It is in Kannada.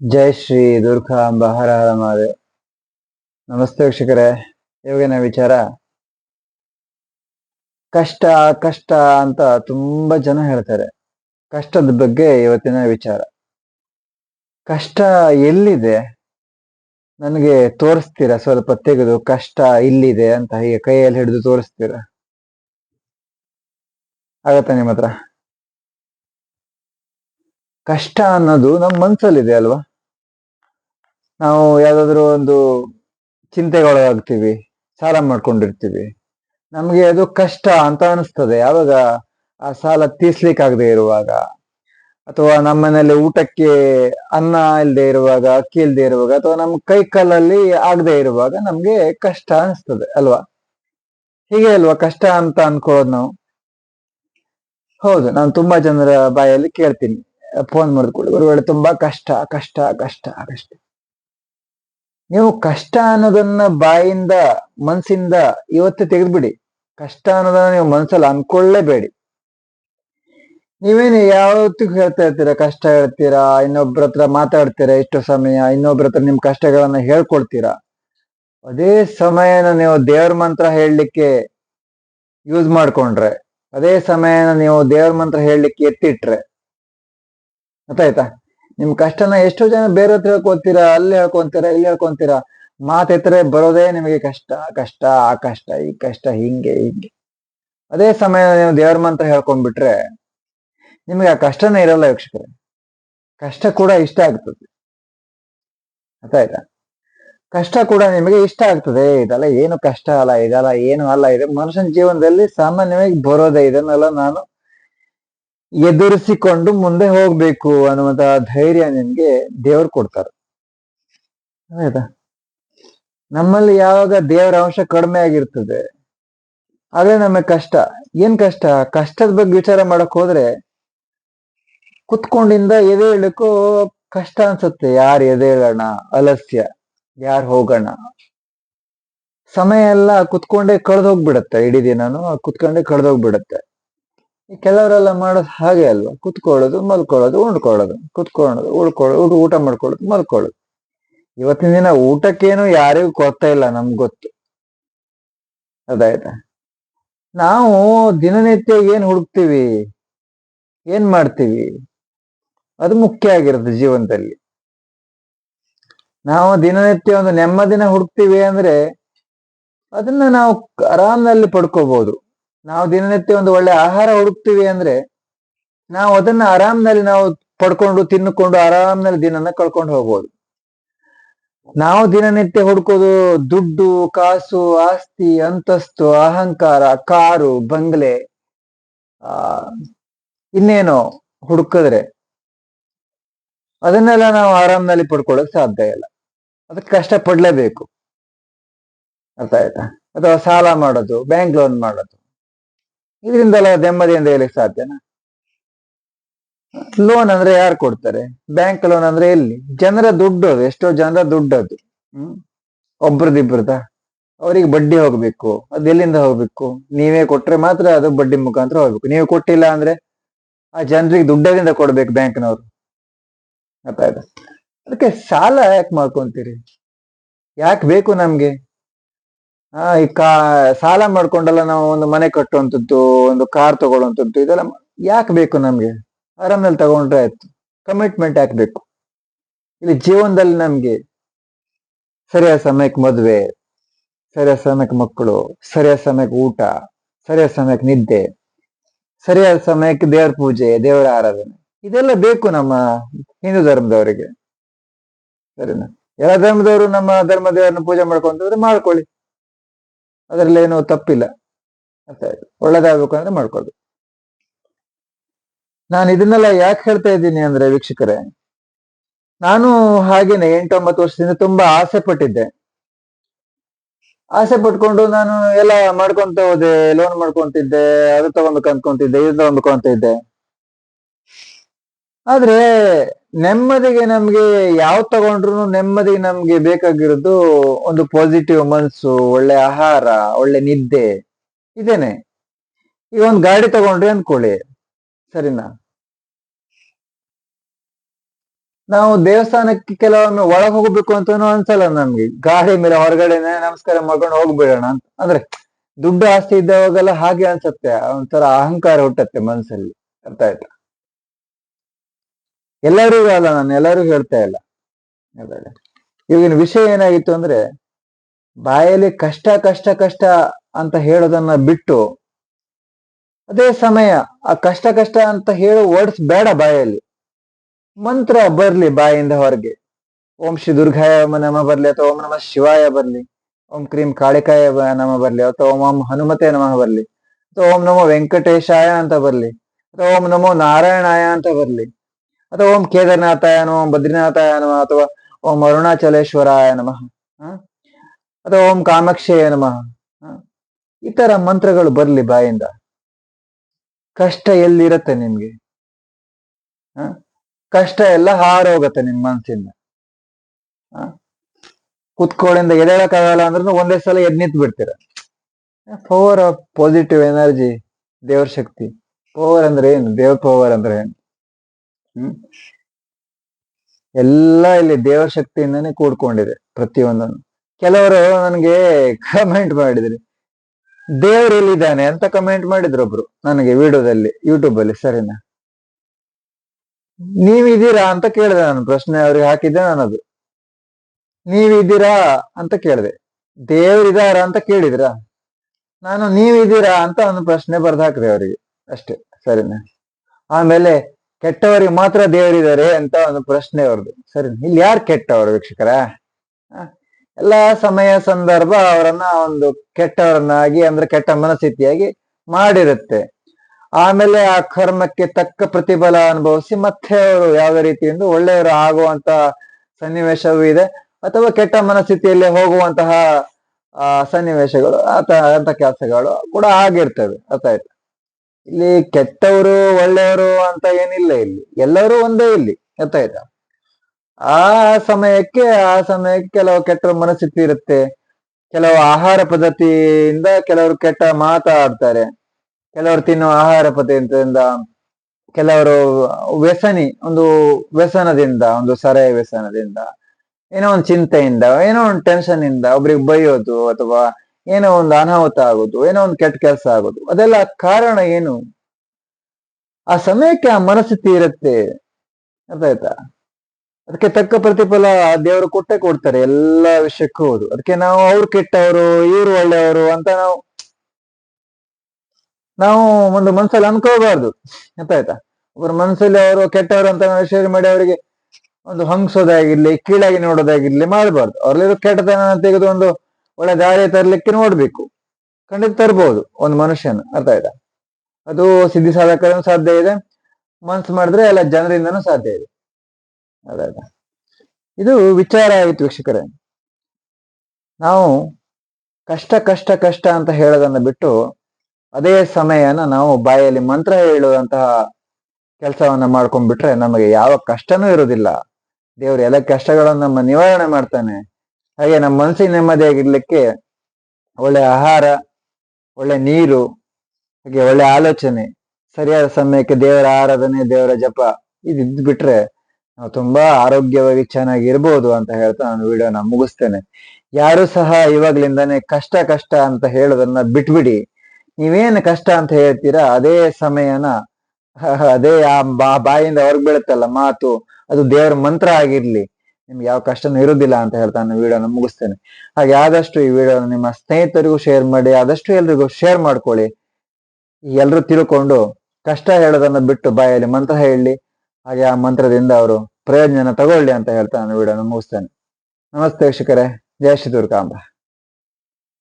ಜೈ ಶ್ರೀ ದುರ್ಗಾಂಬ ಹರ ಹರ ಮಹಾದೇವ್. ನಮಸ್ತೆ ವೀಕ್ಷಕರೇ, ಇವಾಗಿನ ವಿಚಾರ, ಕಷ್ಟ ಕಷ್ಟ ಅಂತ ತುಂಬಾ ಜನ ಹೇಳ್ತಾರೆ. ಕಷ್ಟದ ಬಗ್ಗೆ ಇವತ್ತಿನ ವಿಚಾರ. ಕಷ್ಟ ಎಲ್ಲಿದೆ? ನನಗೆ ತೋರಿಸ್ತೀರಾ? ಸ್ವಲ್ಪ ತೆಗೆದು, ಕಷ್ಟ ಇಲ್ಲಿದೆ ಅಂತ ಹೀಗೆ ಕೈಯಲ್ಲಿ ಹಿಡಿದು ತೋರಿಸ್ತೀರಾ? ಆಗತ್ತಾ ನಿಮ್ಮ ಹತ್ರ. ಕಷ್ಟ ಅನ್ನೋದು ನಮ್ಮ ಮನ್ಸಲ್ಲಿದೆ ಅಲ್ವಾ? ನಾವು ಯಾವುದಾದ್ರೂ ಒಂದು ಚಿಂತೆಗೊಳಗಾಗ್ತೀವಿ ಸಾಲ ಮಾಡ್ಕೊಂಡಿರ್ತೀವಿ. ನಮ್ಗೆ ಅದು ಕಷ್ಟ ಅಂತ ಅನಿಸ್ತದೆ. ಯಾವಾಗ ಆ ಸಾಲ ತೀರ್ಸ್ಲಿಕ್ಕಾಗದೆ ಇರುವಾಗ, ಅಥವಾ ನಮ್ಮ ಮನೆಯಲ್ಲಿ ಊಟಕ್ಕೆ ಅನ್ನ ಇಲ್ಲದೆ ಇರುವಾಗ, ಅಕ್ಕಿ ಇಲ್ಲದೆ ಇರುವಾಗ, ಅಥವಾ ನಮ್ಮ ಕೈ ಕಾಲಲ್ಲಿ ಆಗದೆ ಇರುವಾಗ ನಮ್ಗೆ ಕಷ್ಟ ಅನಿಸ್ತದೆ ಅಲ್ವಾ? ಹೀಗೆ ಅಲ್ವಾ? ಕಷ್ಟ ಅಂತ ಅನ್ಕೊಳ್ಳೋದು ನಾವು? ಹೌದು, ನಾನು ತುಂಬಾ ಜನರ ಬಾಯಲ್ಲಿ ಕೇಳ್ತೀನಿ. ಫೋನ್ ಮಾಡಿದ್ಕೊಳ್ಳಿ ಒಳ್ಳೆ ತುಂಬಾ ಕಷ್ಟ ಕಷ್ಟ ಕಷ್ಟ ಕಷ್ಟ. ನೀವು ಕಷ್ಟ ಅನ್ನೋದನ್ನ ಬಾಯಿಂದ, ಮನ್ಸಿಂದ ಇವತ್ತೇ ತೆಗೆದ್ಬಿಡಿ. ಕಷ್ಟ ಅನ್ನೋದನ್ನ ನೀವು ಮನ್ಸಲ್ಲಿ ಅನ್ಕೊಳ್ಳೇಬೇಡಿ. ನೀವೇನು ಯಾವತ್ತಿಗೂ ಹೇಳ್ತಾ ಇರ್ತೀರಾ, ಕಷ್ಟ ಹೇಳ್ತೀರಾ, ಇನ್ನೊಬ್ರ ಹತ್ರ ಮಾತಾಡ್ತೀರಾ ಇಷ್ಟು ಸಮಯ, ಇನ್ನೊಬ್ರ ಹತ್ರ ನಿಮ್ ಕಷ್ಟಗಳನ್ನ ಹೇಳ್ಕೊಳ್ತೀರಾ ಅದೇ ಸಮಯನ ನೀವು ದೇವ್ರ ಮಂತ್ರ ಹೇಳಲಿಕ್ಕೆ ಯೂಸ್ ಮಾಡ್ಕೊಂಡ್ರೆ, ಅದೇ ಸಮಯನ ನೀವು ದೇವ್ರ ಮಂತ್ರ ಹೇಳಲಿಕ್ಕೆ ಎತ್ತಿಟ್ರೆ. ಗೊತ್ತಾಯ್ತಾ ನಿಮ್ ಕಷ್ಟನ ಎಷ್ಟೋ ಜನ ಬೇರೆ ಹತ್ರ ಹೇಳ್ಕೊಂತೀರಾ, ಅಲ್ಲಿ ಹೇಳ್ಕೊಂತೀರಾ, ಇಲ್ಲಿ ಹೇಳ್ಕೊಂತೀರಾ, ಮಾತೆತ್ತರೆ ಬರೋದೇ ನಿಮಗೆ ಕಷ್ಟ ಕಷ್ಟ, ಆ ಕಷ್ಟ, ಈ ಕಷ್ಟ, ಹಿಂಗೆ ಹಿಂಗೆ. ಅದೇ ಸಮಯ ನೀವು ದೇವ್ರ ಮಂತ್ರ ಹೇಳ್ಕೊಂಡ್ಬಿಟ್ರೆ ನಿಮಗೆ ಆ ಕಷ್ಟನೇ ಇರಲ್ಲ ವೀಕ್ಷಕರೇ. ಕಷ್ಟ ಕೂಡ ಇಷ್ಟ ಆಗ್ತದೆ. ಆಯ್ತಾ ಕಷ್ಟ ಕೂಡ ನಿಮಗೆ ಇಷ್ಟ ಆಗ್ತದೆ. ಇದೆಲ್ಲ ಏನು ಕಷ್ಟ ಅಲ್ಲ, ಇದೆಲ್ಲ ಏನು ಅಲ್ಲ. ಇದೆ ಮನುಷ್ಯನ ಜೀವನದಲ್ಲಿ ಸಾಮಾನ್ಯವಾಗಿ ಬರೋದೇ ಇದನ್ನೆಲ್ಲ ನಾನು ಎದುರಿಸಿಕೊಂಡು ಮುಂದೆ ಹೋಗ್ಬೇಕು ಅನ್ನುವಂತ ಧೈರ್ಯ ನಿಮ್ಗೆ ದೇವ್ರು ಕೊಡ್ತಾರೆ. ಆಯ್ತಾ? ನಮ್ಮಲ್ಲಿ ಯಾವಾಗ ದೇವರ ಅಂಶ ಕಡಿಮೆ ಆಗಿರ್ತದೆ, ಆದ್ರೆ ನಮಗೆ ಕಷ್ಟ. ಏನ್ ಕಷ್ಟ? ಕಷ್ಟದ ಬಗ್ಗೆ ವಿಚಾರ ಮಾಡಕ್ ಹೋದ್ರೆ ಕುತ್ಕೊಂಡಿಂದ ಎದೆ ಹೇಳಕ್ಕೂ ಕಷ್ಟ ಅನ್ಸುತ್ತೆ. ಯಾರು ಎದೆ ಹೇಳೋಣ? ಅಲಸ್ಯ. ಯಾರು ಹೋಗೋಣ? ಸಮಯ ಎಲ್ಲ ಕುತ್ಕೊಂಡೇ ಕಳೆದೋಗ್ಬಿಡತ್ತೆ. ಇಡೀ ದಿನಾನು ಕುತ್ಕೊಂಡೇ ಕಳೆದು ಹೋಗ್ಬಿಡತ್ತೆ ಈ ಕೆಲವರೆಲ್ಲ ಮಾಡೋದು ಹಾಗೆ ಅಲ್ವಾ? ಕುತ್ಕೊಳ್ಳೋದು, ಮಲ್ಕೊಳ್ಳೋದು, ಉಂಡ್ಕೊಳ್ಳೋದು. ಕುತ್ಕೊಳ್ಳೋದು ಉಳ್ಕೊಳ್ಳೋದು ಊಟ ಮಾಡ್ಕೊಳ್ಳೋದು, ಮಲ್ಕೊಳ್ಳೋದು. ಇವತ್ತಿನ ದಿನ ಊಟಕ್ಕೇನು ಯಾರಿಗೂ ಕೊಡ್ತಾ ಇಲ್ಲ ನಮ್ಗೆ ಗೊತ್ತು. ಅದಾಯ್ತಾ? ನಾವು ದಿನನಿತ್ಯ ಏನ್ ಹುಡುಕ್ತೀವಿ? ಏನ್ ಮಾಡ್ತೀವಿ? ಅದು ಮುಖ್ಯ ಆಗಿರುತ್ತೆ ಜೀವನದಲ್ಲಿ. ನಾವು ದಿನನಿತ್ಯ ಒಂದು ನೆಮ್ಮದಿನ ಹುಡುಕ್ತೀವಿ ಅಂದ್ರೆ ಅದನ್ನ ನಾವು ಆರಾಮ್ನಲ್ಲಿ ಪಡ್ಕೋಬಹುದು ನಾವು ದಿನನಿತ್ಯ ಒಂದು ಒಳ್ಳೆ ಆಹಾರ ಹುಡುಕ್ತೀವಿ ಅಂದ್ರೆ ನಾವು ಅದನ್ನ ಆರಾಮ್ನಲ್ಲಿ ನಾವು ಪಡ್ಕೊಂಡು ತಿನ್ನುಕೊಂಡು ಆರಾಮ್ನಲ್ಲಿ ದಿನನ ಕಳ್ಕೊಂಡು ಹೋಗ್ಬೋದು. ನಾವು ದಿನನಿತ್ಯ ಹುಡುಕೋದು ದುಡ್ಡು, ಕಾಸು, ಆಸ್ತಿ, ಅಂತಸ್ತು, ಅಹಂಕಾರ, ಕಾರು, ಬಂಗ್ಲೆ, ಆ, ಇನ್ನೇನೋ ಹುಡುಕಿದ್ರೆ ಅದನ್ನೆಲ್ಲ ನಾವು ಆರಾಮ್ನಲ್ಲಿ ಪಡ್ಕೊಳ್ಳೋಕೆ ಸಾಧ್ಯ ಇಲ್ಲ. ಅದಕ್ಕೆ ಕಷ್ಟ ಪಡ್ಲೇಬೇಕು ಅರ್ಥ ಆಯ್ತಾ? ಅಥವಾ ಸಾಲ ಮಾಡೋದು ಬ್ಯಾಂಕ್ ಲೋನ್ ಮಾಡೋದು. ಇದರಿಂದೆಲ್ಲ ನೆಮ್ಮದಿಯಿಂದ ಹೇಳಕ್ ಸಾಧ್ಯನಾ ಲೋನ್ ಅಂದ್ರೆ ಯಾರು ಕೊಡ್ತಾರೆ? ಬ್ಯಾಂಕ್ ಲೋನ್ ಅಂದ್ರೆ ಎಲ್ಲಿ? ಜನರ ದುಡ್ಡು ಅದು, ಎಷ್ಟೋ ಜನರ ದುಡ್ಡು ಅದು. ಹ್ಮ್. ಒಬ್ರದಿಬ್ರದ? ಅವರಿಗೆ ಬಡ್ಡಿ ಹೋಗ್ಬೇಕು. ಅದು ಎಲ್ಲಿಂದ ಹೋಗ್ಬೇಕು? ನೀವೇ ಕೊಟ್ರೆ ಮಾತ್ರ ಅದು ಬಡ್ಡಿ ಮುಖಾಂತರ ಹೋಗ್ಬೇಕು. ನೀವು ಕೊಟ್ಟಿಲ್ಲ ಅಂದ್ರೆ ಆ ಜನರಿಗೆ ದುಡ್ಡದಿಂದ ಕೊಡ್ಬೇಕು ಬ್ಯಾಂಕ್ನವ್ರು. ಅರ್ಥ ಅದಕ್ಕೆ ಸಾಲ ಯಾಕೆ ಮಾಡ್ಕೊಂತೀರಿ? ಯಾಕೆ ಬೇಕು ನಮ್ಗೆ? ಆ, ಈ ಕಾ, ಸಾಲ ಮಾಡ್ಕೊಂಡೆಲ್ಲ ನಾವು ಒಂದು ಮನೆ ಕಟ್ಟುವಂಥದ್ದು, ಒಂದು ಕಾರ್ ತಗೊಳ್ಳುವಂಥದ್ದು, ಇದೆಲ್ಲ ಯಾಕೆ ಬೇಕು ನಮ್ಗೆ? ಆರಾಮಲ್ಲಿ ತಗೊಂಡ್ರೆ ಆಯ್ತು. ಕಮಿಟ್ಮೆಂಟ್ ಹಾಕ್ಬೇಕು ಬೇಕು? ಇಲ್ಲಿ ಜೀವನದಲ್ಲಿ ನಮ್ಗೆ ಸರಿಯಾದ ಸಮಯಕ್ಕೆ ಮದುವೆ, ಸರಿಯಾದ ಸಮಯಕ್ಕೆ ಮಕ್ಕಳು, ಸರಿಯಾದ ಸಮಯಕ್ಕೆ ಊಟ, ಸರಿಯಾದ ಸಮಯಕ್ಕೆ ನಿದ್ದೆ, ಸರಿಯಾದ ಸಮಯಕ್ಕೆ ದೇವರ ಪೂಜೆ, ದೇವರ ಆರಾಧನೆ. ಇದೆಲ್ಲ ಬೇಕು ನಮ್ಮ ಹಿಂದೂ ಧರ್ಮದವರಿಗೆ. ಸರಿನಾ? ಎಲ್ಲ ಧರ್ಮದವರು ನಮ್ಮ ಧರ್ಮ ದೇವರನ್ನ ಪೂಜೆ ಮಾಡ್ಕೊಂತಂದ್ರೆ ಮಾಡ್ಕೊಳ್ಳಿ. ಅದರಲ್ಲಿ ಏನು ತಪ್ಪಿಲ್ಲ ಅಂತ ಹೇಳಿ. ಒಳ್ಳೇದಾಗಬೇಕು ಅಂದ್ರೆ ಮಾಡ್ಕೊಳ್ಬೇಕು. ನಾನು ಇದನ್ನೆಲ್ಲ ಯಾಕೆ ಹೇಳ್ತಾ ಇದ್ದೀನಿ ಅಂದ್ರೆ ವೀಕ್ಷಕರೇ, ನಾನು ಹಾಗೇನೆ ಎಂಟೊಂಬತ್ತು ವರ್ಷದಿಂದ ತುಂಬಾ ಆಸೆ ಪಟ್ಟಿದ್ದೆ. ಆಸೆ ಪಟ್ಕೊಂಡು ನಾನು ಎಲ್ಲ ಮಾಡ್ಕೊಂತ ಹೋದೆ ಲೋನ್ ಮಾಡ್ಕೊಂತಿದ್ದೆ, ಅದು ತಗೊಬೇಕು ಅನ್ಕೊಂತಿದ್ದೆ ಇದು ತಗೊಬೇಕು ಅಂತ ಇದ್ದೆ ಆದ್ರೆ ನೆಮ್ಮದಿಗೆ ನಮ್ಗೆ ಯಾವ್ ತಗೊಂಡ್ರು ನೆಮ್ಮದಿಗೆ ನಮ್ಗೆ ಬೇಕಾಗಿರೋದು ಒಂದು ಪಾಸಿಟಿವ್ ಮನ್ಸು, ಒಳ್ಳೆ ಆಹಾರ, ಒಳ್ಳೆ ನಿದ್ದೆ, ಇದೇನೆ. ಈಗ ಒಂದು ಗಾಡಿ ತಗೊಂಡ್ರಿ ಅನ್ಕೊಳ್ಳಿ. ಸರಿನಾ? ನಾವು ದೇವಸ್ಥಾನಕ್ಕೆ ಕೆಲವೊಮ್ಮೆ ಒಳಗ್ ಹೋಗ್ಬೇಕು ಅಂತ ಅನ್ಸಲ್ಲ ನಮ್ಗೆ. ಗಾಡಿ ಮೇಲೆ ಹೊರಗಡೆನೆ ನಮಸ್ಕಾರ ಮಾಡ್ಕೊಂಡು ಹೋಗ್ಬಿಡೋಣ ಅಂತ. ಅಂದ್ರೆ ದುಡ್ಡು ಆಸ್ತಿ ಇದ್ದವಾಗೆಲ್ಲ ಹಾಗೆ ಅನ್ಸತ್ತೆ. ಒಂಥರ ಅಹಂಕಾರ ಹುಟ್ಟತ್ತೆ ಮನ್ಸಲ್ಲಿ. ಅರ್ಥ ಆಯ್ತಾ? ಎಲ್ಲರಿಗೂ ಅಲ್ಲ, ನಾನು ಎಲ್ಲರಿಗೂ ಹೇಳ್ತಾ ಇಲ್ಲ. ಇವಾಗಿನ ವಿಷಯ ಏನಾಗಿತ್ತು ಅಂದ್ರೆ, ಬಾಯಲ್ಲಿ ಕಷ್ಟ ಕಷ್ಟ ಕಷ್ಟ ಅಂತ ಹೇಳೋದನ್ನ ಬಿಟ್ಟು, ಅದೇ ಸಮಯ ಆ ಕಷ್ಟ ಕಷ್ಟ ಅಂತ ಹೇಳೋ ವರ್ಡ್ಸ್ ಬೇಡ ಬಾಯಲ್ಲಿ. ಮಂತ್ರ ಬರ್ಲಿ ಬಾಯಿಂದ ಹೊರಗೆ. ಓಂ ಶ್ರೀ ದುರ್ಗಾಯ ನಮ ಬರ್ಲಿ ಅಥವಾ ಓಂ ನಮ ಶಿವಾಯ ಬರ್ಲಿ. ಓಂ ಕ್ರೀಂ ಕಾಳಿಕಾಯ ನಮ ಬರ್ಲಿ ಅಥವಾ ಓಂ ಓಂ ಹನುಮತೆ ನಮಃ ಬರ್ಲಿ. ಅಥವಾ ಓಂ ನಮೋ ವೆಂಕಟೇಶಾಯ ಅಂತ ಬರ್ಲಿ. ಅಥವಾ ಓಂ ನಮೋ ನಾರಾಯಣಾಯ ಅಂತ ಬರ್ಲಿ. ಅಥವಾ ಓಂ ಕೇದಾರನಾಥಾಯ ನಮಃ, ಓಂ ಬದ್ರಿನಾಥಾಯ ನಮಃ, ಅಥವಾ ಓಂ ಅರುಣಾಚಲೇಶ್ವರಾಯ ನಮಃ? ಅಥವಾ ಓಂ ಕಾಮಾಕ್ಷಯ ನಮಃ ಈ ತರ ಮಂತ್ರಗಳು ಬರ್ಲಿ ಬಾಯಿಂದ. ಕಷ್ಟ ಎಲ್ಲಿರತ್ತೆ ನಿಮ್ಗೆ? ಕಷ್ಟ ಎಲ್ಲ ಹಾರೋಗತ್ತೆ ನಿಮ್ ಮನಸ್ಸಿಂದ? ಕುತ್ಕೋಳಿಂದ ಎದ್ದೇಳಕ್ಕಾಗಲ್ಲ ಅಂದ್ರೂ ಒಂದೇ ಸಲ ಎದ್ ನಿಂತ್ ಬಿಡ್ತೀರ ಪವರ್ ಆಫ್ ಪಾಸಿಟಿವ್ ಎನರ್ಜಿ ದೇವ್ರ ಶಕ್ತಿ. ಪವರ್ ಅಂದ್ರೆ ಏನು? ದೇವ್ರ ಪವರ್ ಅಂದ್ರೆ ಏನು? ಎಲ್ಲ ಇಲ್ಲಿ ದೇವರ ಶಕ್ತಿಯಿಂದಾನೇ ಕೂಡ್ಕೊಂಡಿದೆ ಪ್ರತಿಯೊಂದನ್ನು. ಕೆಲವರು ನನಗೆ ಕಮೆಂಟ್ ಮಾಡಿದ್ರಿ. ದೇವ್ರು ಎಲ್ಲಿದ್ದಾನೆ ಅಂತ ಕಮೆಂಟ್ ಮಾಡಿದ್ರು ಒಬ್ರು ನನಗೆ ವಿಡಿಯೋದಲ್ಲಿ ಯೂಟ್ಯೂಬ್ ಅಲ್ಲಿ, ಸರಿನಾ? ನೀವಿದ್ದೀರಾ ಅಂತ ಕೇಳಿದೆ ನಾನು, ಪ್ರಶ್ನೆ ಅವ್ರಿಗೆ ಹಾಕಿದ್ದೆ ನಾನದು. ನೀವಿದ್ದೀರಾ ಅಂತ ಕೇಳಿದೆ. ದೇವ್ರಿದಾರ ಅಂತ ಕೇಳಿದ್ರ? ನಾನು ನೀವಿದ್ದೀರಾ ಅಂತ ಒಂದು ಪ್ರಶ್ನೆ ಬರ್ದು ಹಾಕಿದೆ ಅವರಿಗೆ. ಅಷ್ಟೇ, ಸರಿನಾ? ಆಮೇಲೆ ಕೆಟ್ಟವರಿಗೆ ಮಾತ್ರ ದೇವರಿದ್ದಾರೆ ಅಂತ ಒಂದು ಪ್ರಶ್ನೆ ಅವ್ರದ್ದು. ಸರಿ, ಇಲ್ಲಿ ಯಾರು ಕೆಟ್ಟವರು ವೀಕ್ಷಕರ? ಎಲ್ಲ ಸಮಯ ಸಂದರ್ಭ ಅವರನ್ನ ಒಂದು ಕೆಟ್ಟವರನ್ನಾಗಿ ಅಂದ್ರೆ ಕೆಟ್ಟ ಮನಸ್ಥಿತಿಯಾಗಿ ಮಾಡಿರುತ್ತೆ. ಆಮೇಲೆ ಆ ಕರ್ಮಕ್ಕೆ ತಕ್ಕ ಪ್ರತಿಫಲ ಅನುಭವಿಸಿ ಮತ್ತೆ ಅವರು ಯಾವುದೇ ರೀತಿಯಿಂದ ಒಳ್ಳೆಯವರು ಆಗುವಂತ ಸನ್ನಿವೇಶವೂ ಇದೆ. ಅಥವಾ ಕೆಟ್ಟ ಮನಸ್ಥಿತಿಯಲ್ಲಿ ಹೋಗುವಂತಹ, ಆ, ಸನ್ನಿವೇಶಗಳು, ಆತ, ಅಂತ ಕೆಲಸಗಳು ಕೂಡ ಆಗಿರ್ತವೆ. ಅರ್ಥ ಆಯ್ತಾ. ಇಲ್ಲಿ ಕೆಟ್ಟವರು ಒಳ್ಳೆಯವರು ಅಂತ ಏನಿಲ್ಲ ಇಲ್ಲಿ. ಎಲ್ಲರೂ ಒಂದೇ ಇಲ್ಲಿ. ಅಂತ ಆಯ್ತಾ? ಆ ಸಮಯಕ್ಕೆ ಆ ಸಮಯಕ್ಕೆ ಕೆಲವು ಕೆಟ್ಟ ಮನಸ್ಥಿತಿ ಇರುತ್ತೆ ಕೆಲವು ಆಹಾರ ಪದ್ಧತಿಯಿಂದ ಕೆಲವರು ಕೆಟ್ಟ ಮಾತಾಡ್ತಾರೆ. ಕೆಲವರು ತಿನ್ನುವ ಆಹಾರ ಪದ್ಧತಿಯಿಂದ, ಕೆಲವರು ವ್ಯಸನಿ, ಒಂದು ವ್ಯಸನದಿಂದ, ಒಂದು ಸರಯ ವ್ಯಸನದಿಂದ, ಏನೋ ಒಂದು ಚಿಂತೆಯಿಂದ, ಏನೋ ಒಂದು ಟೆನ್ಷನ್ ಇಂದ ಒಬ್ರಿಗೆ ಬೈಯೋದು ಅಥವಾ ಏನೋ ಒಂದು ಅನಾಹುತ ಆಗೋದು, ಏನೋ ಒಂದು ಕೆಟ್ಟ ಕೆಲಸ ಆಗೋದು, ಅದೆಲ್ಲ ಕಾರಣ ಏನು? ಆ ಸಮಯಕ್ಕೆ ಆ ಮನಸ್ಥಿತಿ ಇರುತ್ತೆ ಅರ್ಥ ಆಯ್ತಾ? ಅದಕ್ಕೆ ತಕ್ಕ ಪ್ರತಿಫಲ ದೇವರು ಕೊಟ್ಟೆ ಕೊಡ್ತಾರೆ ಎಲ್ಲ ವಿಷಯಕ್ಕೂ ಹೌದು ಅದಕ್ಕೆ ನಾವು ಅವ್ರು ಕೆಟ್ಟವರು, ಇವ್ರು ಒಳ್ಳೆಯವರು ಅಂತ ನಾವು ನಾವು ಒಂದು ಮನಸ್ಸಲ್ಲಿ ಅನ್ಕೋಬಾರ್ದು. ಅರ್ಥ ಆಯ್ತಾ? ಒಬ್ಬರು ಮನಸ್ಸಲ್ಲಿ ಅವರು ಕೆಟ್ಟವರು ಅಂತ ನಾವು ಶೇರ್ ಮಾಡಿ ಅವರಿಗೆ ಒಂದು ಹಂಗ್ಸೋದಾಗಿರ್ಲಿ, ಕೀಳಾಗಿ ನೋಡೋದಾಗಿರ್ಲಿ ಮಾಡಬಾರ್ದು. ಅವ್ರಲ್ಲಿರೋ ಕೆಟ್ಟತನ ತೆಗೆದು ಒಂದು ಒಳ್ಳೆ ದಾರಿ ತರಲಿಕ್ಕೆ ನೋಡ್ಬೇಕು. ಖಂಡಿತ ತರ್ಬೋದು, ಒಂದು ಮನುಷ್ಯನ, ಅರ್ಥ ಆಯ್ತಾ? ಅದು ಸಿದ್ಧಿ ಸಾಧಕರನ್ನು ಸಾಧ್ಯ ಇದೆ ಮನ್ಸು ಮಾಡಿದ್ರೆ ಎಲ್ಲ ಜನರಿಂದನೂ ಸಾಧ್ಯ ಇದೆ. ಅದಾಯ್ತಾ ಇದು ವಿಚಾರ ಆಯ್ತು ವೀಕ್ಷಕರೇ. ನಾವು ಕಷ್ಟ ಕಷ್ಟ ಕಷ್ಟ ಅಂತ ಹೇಳೋದನ್ನ ಬಿಟ್ಟು ಅದೇ ಸಮಯನ ನಾವು ಬಾಯಲ್ಲಿ ಮಂತ್ರ ಹೇಳುವಂತಹ ಕೆಲಸವನ್ನ ಮಾಡ್ಕೊಂಡ್ಬಿಟ್ರೆ ನಮಗೆ ಯಾವ ಕಷ್ಟನೂ ಇರೋದಿಲ್ಲ ದೇವರು ಎಲ್ಲ ಕಷ್ಟಗಳನ್ನು ನಮ್ಮ ನಿವಾರಣೆ ಮಾಡ್ತಾನೆ. ಹಾಗೆ ನಮ್ಮ ಮನಸ್ಸಿಗೆ ನೆಮ್ಮದಿಯಾಗಿರ್ಲಿಕ್ಕೆ ಒಳ್ಳೆ ಆಹಾರ, ಒಳ್ಳೆ ನೀರು, ಹಾಗೆ ಒಳ್ಳೆ ಆಲೋಚನೆ, ಸರಿಯಾದ ಸಮಯಕ್ಕೆ ದೇವರ ಆರಾಧನೆ, ದೇವರ ಜಪ ಇದ್ ಬಿಟ್ರೆ ನಾವು ತುಂಬಾ ಆರೋಗ್ಯವಾಗಿ ಚೆನ್ನಾಗಿ ಇರ್ಬೋದು ಅಂತ ಹೇಳ್ತಾ ನಾನು ವಿಡಿಯೋನ ಮುಗಿಸ್ತೇನೆ. ಯಾರು ಸಹ ಇವಾಗ್ಲಿಂದಾನೆ ಕಷ್ಟ ಕಷ್ಟ ಅಂತ ಹೇಳೋದನ್ನ ಬಿಟ್ಬಿಡಿ. ನೀವೇನು ಕಷ್ಟ ಅಂತ ಹೇಳ್ತೀರಾ, ಅದೇ ಸಮಯನ, ಅದೇ ಆ ಬಾಯಿಂದ ಹೊರಗ್ ಬೀಳುತ್ತಲ್ಲ ಮಾತು, ಅದು ದೇವರ ಮಂತ್ರ ಆಗಿರ್ಲಿ. ನಿಮ್ಗೆ ಯಾವ ಕಷ್ಟನೂ ಇರುವುದಿಲ್ಲ ಅಂತ ಹೇಳ್ತಾ ನಾನು ವಿಡಿಯೋನ ಮುಗಿಸ್ತೇನೆ. ಹಾಗೆ ಆದಷ್ಟು ಈ ವಿಡಿಯೋನ ನಿಮ್ಮ ಸ್ನೇಹಿತರಿಗೂ ಶೇರ್ ಮಾಡಿ, ಆದಷ್ಟು ಎಲ್ರಿಗೂ ಶೇರ್ ಮಾಡ್ಕೊಳ್ಳಿ. ಎಲ್ಲರೂ ತಿಳ್ಕೊಂಡು ಕಷ್ಟ ಹೇಳೋದನ್ನ ಬಿಟ್ಟು ಬಾಯಲ್ಲಿ ಮಂತ್ರ ಹೇಳಿ, ಹಾಗೆ ಆ ಮಂತ್ರದಿಂದ ಅವರು ಪ್ರಯೋಜನ ತಗೊಳ್ಳಿ ಅಂತ ಹೇಳ್ತಾ ನಾನು ವಿಡಿಯೋನ ಮುಗಿಸ್ತೇನೆ. ನಮಸ್ತೆ ವೀಕ್ಷಕರೇ ಜಯ ಶ್ರೀ ದುರ್ಗಾಂಬ.